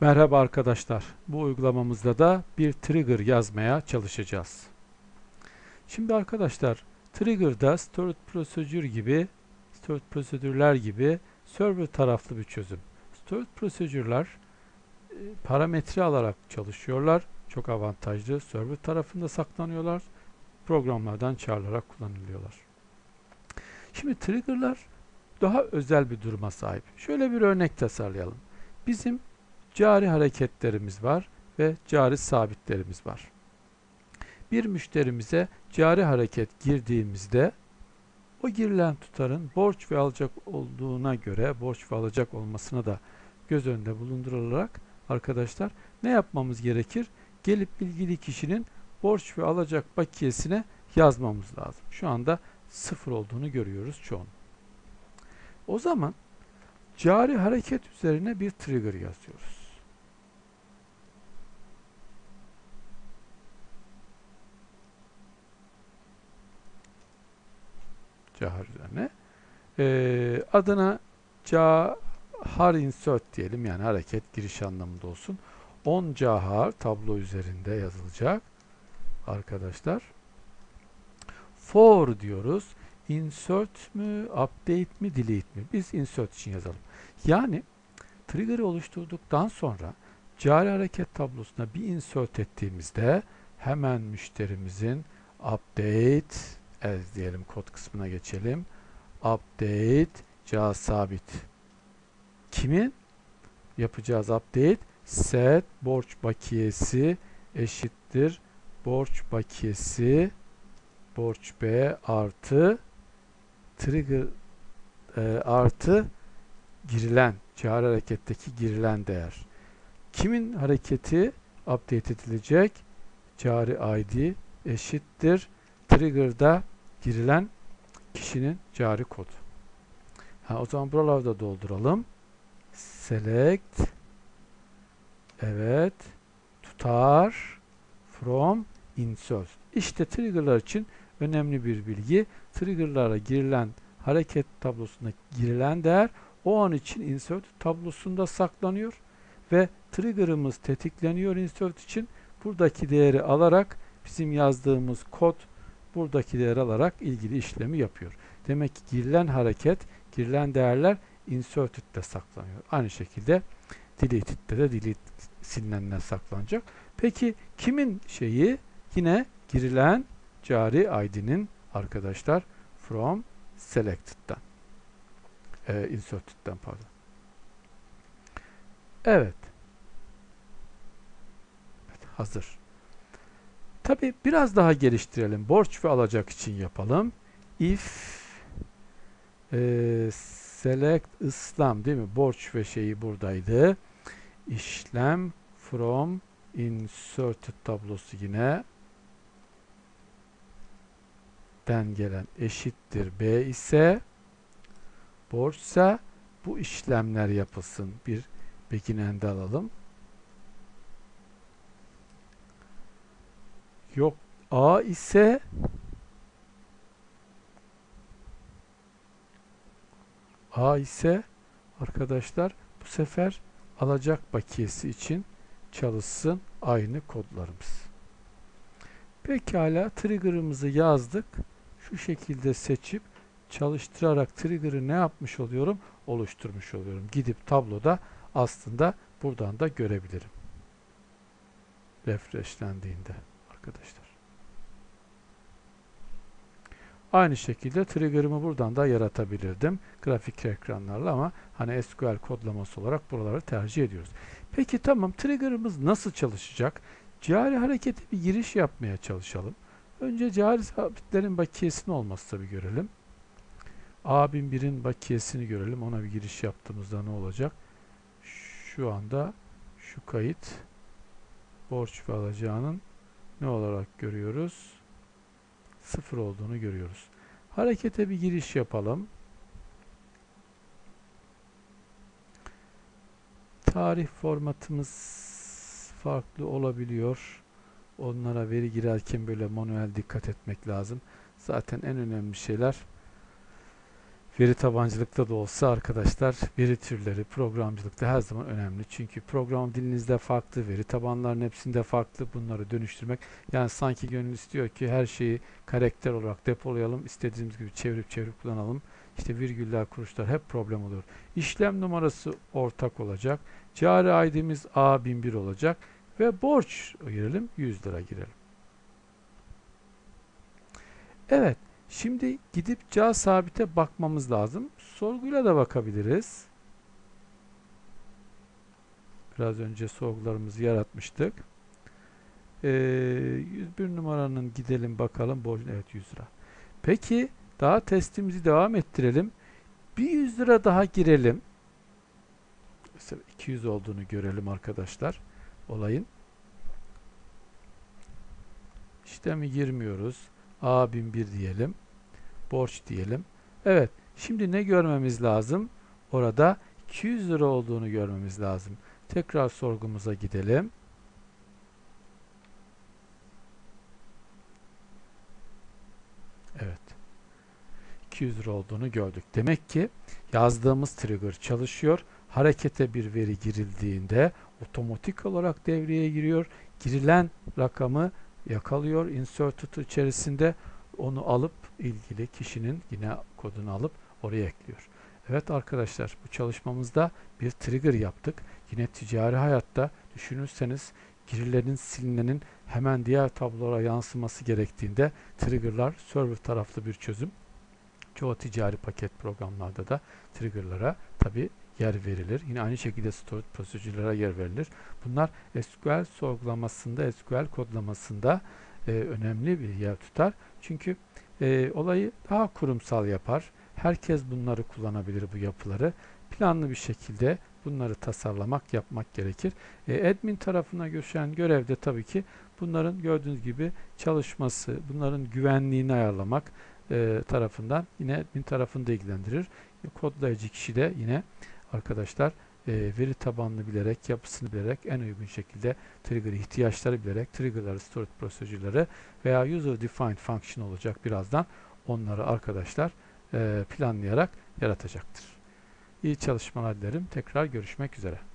Merhaba arkadaşlar. Bu uygulamamızda da bir trigger yazmaya çalışacağız. Şimdi arkadaşlar trigger'da stored procedure gibi stored prosedürler gibi server taraflı bir çözüm. Stored prosedürler e, parametre alarak çalışıyorlar. Çok avantajlı. Server tarafında saklanıyorlar. Programlardan çağrılarak kullanılıyorlar. Şimdi trigger'lar daha özel bir duruma sahip. Şöyle bir örnek tasarlayalım. Bizim cari hareketlerimiz var ve cari sabitlerimiz var. Bir müşterimize cari hareket girdiğimizde o girilen tutarın borç ve alacak olduğuna göre borç ve alacak olmasına da göz önünde bulundurularak arkadaşlar ne yapmamız gerekir? Gelip ilgili kişinin borç ve alacak bakiyesine yazmamız lazım. Şu anda sıfır olduğunu görüyoruz çoğun. O zaman cari hareket üzerine bir trigger yazıyoruz. Cahar üzerine. Ee, adına cahar insert diyelim yani hareket giriş anlamında olsun. 10 cahar tablo üzerinde yazılacak arkadaşlar. For diyoruz. Insert mü, update mi, delete mi? Biz insert için yazalım. Yani trigger'ı oluşturduktan sonra cari hareket tablosuna bir insert ettiğimizde hemen müşterimizin update as diyelim kod kısmına geçelim. Update ca sabit. Kimin? Yapacağız update. Set borç bakiyesi eşittir borç bakiyesi borç B artı trigger e, artı girilen cari hareketteki girilen değer. Kimin hareketi update edilecek? Cari ID eşittir trigger'da girilen kişinin cari kodu. Ha, o zaman buralarda dolduralım. Select evet tutar from insert. İşte trigger'lar için önemli bir bilgi. Trigger'lara girilen hareket tablosuna girilen değer o an için insert tablosunda saklanıyor ve trigger'ımız tetikleniyor insert için. Buradaki değeri alarak bizim yazdığımız kod buradaki değer alarak ilgili işlemi yapıyor. Demek ki girilen hareket, girilen değerler inserted'de saklanıyor. Aynı şekilde deleted'de de delete silinenler saklanacak. Peki kimin şeyi? Yine girilen cari id'nin arkadaşlar from selected'dan. Ee, inserted'den pardon. Evet. evet. Hazır. Tabi biraz daha geliştirelim. Borç ve alacak için yapalım. If e, select ıslam değil mi? Borç ve şeyi buradaydı. İşlem from inserted tablosu yine den gelen eşittir B ise borçsa bu işlemler yapılsın. Bir beginende alalım. Yok A ise A ise arkadaşlar bu sefer alacak bakiyesi için çalışsın aynı kodlarımız. Pekala trigger'ımızı yazdık. Şu şekilde seçip çalıştırarak trigger'ı ne yapmış oluyorum? Oluşturmuş oluyorum. Gidip tabloda aslında buradan da görebilirim. Refreshlendiğinde arkadaşlar. Aynı şekilde trigger'ımı buradan da yaratabilirdim. Grafik ekranlarla ama hani SQL kodlaması olarak buraları tercih ediyoruz. Peki tamam trigger'ımız nasıl çalışacak? Cari harekete bir giriş yapmaya çalışalım. Önce cari sabitlerin bakiyesini olması tabi görelim. A1001'in bakiyesini görelim. Ona bir giriş yaptığımızda ne olacak? Şu anda şu kayıt borç ve alacağının ne olarak görüyoruz? Sıfır olduğunu görüyoruz. Harekete bir giriş yapalım. Tarih formatımız farklı olabiliyor. Onlara veri girerken böyle manuel dikkat etmek lazım. Zaten en önemli şeyler veri tabancılıkta da olsa arkadaşlar veri türleri programcılıkta her zaman önemli. Çünkü program dilinizde farklı, veri tabanlarının hepsinde farklı bunları dönüştürmek. Yani sanki gönül istiyor ki her şeyi karakter olarak depolayalım, istediğimiz gibi çevirip çevirip kullanalım. İşte virgüller, kuruşlar hep problem oluyor. İşlem numarası ortak olacak. Cari ID'miz A1001 olacak ve borç girelim 100 lira girelim. Evet. Şimdi gidip ca sabite bakmamız lazım. Sorguyla da bakabiliriz. Biraz önce sorgularımızı yaratmıştık. Ee, 101 numaranın gidelim bakalım. Borcun evet 100 lira. Peki daha testimizi devam ettirelim. Bir 100 lira daha girelim. Mesela 200 olduğunu görelim arkadaşlar. Olayın. İşlemi girmiyoruz. A1001 diyelim. Borç diyelim. Evet. Şimdi ne görmemiz lazım? Orada 200 lira olduğunu görmemiz lazım. Tekrar sorgumuza gidelim. Evet. 200 lira olduğunu gördük. Demek ki yazdığımız trigger çalışıyor. Harekete bir veri girildiğinde otomatik olarak devreye giriyor. Girilen rakamı yakalıyor. Inserted içerisinde onu alıp ilgili kişinin yine kodunu alıp oraya ekliyor. Evet arkadaşlar bu çalışmamızda bir trigger yaptık. Yine ticari hayatta düşünürseniz girilerin silinenin hemen diğer tablolara yansıması gerektiğinde triggerlar server taraflı bir çözüm. Çoğu ticari paket programlarda da triggerlara tabi yer verilir. Yine aynı şekilde storage prosedürlere yer verilir. Bunlar SQL sorgulamasında, SQL kodlamasında e, önemli bir yer tutar. Çünkü e, olayı daha kurumsal yapar. Herkes bunları kullanabilir bu yapıları. Planlı bir şekilde bunları tasarlamak, yapmak gerekir. E, admin tarafına göçen görevde tabii ki bunların gördüğünüz gibi çalışması, bunların güvenliğini ayarlamak e, tarafından yine admin tarafını da ilgilendirir. Kodlayıcı kişi de yine arkadaşlar e, veri tabanını bilerek, yapısını bilerek en uygun şekilde trigger ihtiyaçları bilerek triggerları, storage prosedürleri veya user defined function olacak birazdan onları arkadaşlar e, planlayarak yaratacaktır. İyi çalışmalar dilerim. Tekrar görüşmek üzere.